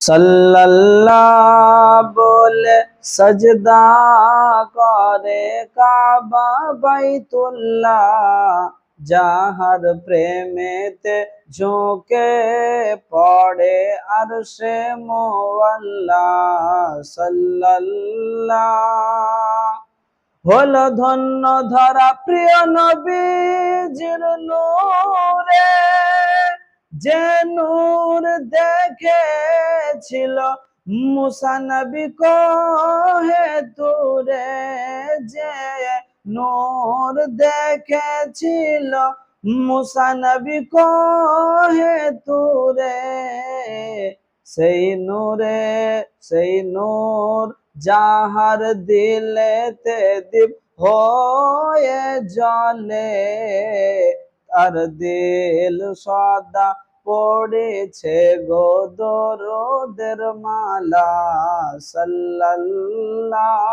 সাল্লাল্লাহ বলে সজদা করে কাবা বাইতুল্লাহ, যাহার প্রেমেতে ঝোঁকে পড়ে আর সে মোয়াল্লা সাল্লাল্লাহ। হলো ধন্য ধরা প্রিয় নবীজির নূরে যে নূর দেখেছিল মুসা নবী কহে তুরে যে নূর দেখেছিল মুসা নবী কহে তুরে সেই নূরে, সেই নূর যাহার দিলেতে দীপ হয়ে জলে তার দিল সদা পড়েছে গোদরদের মালা সাল্লাল্লাহ।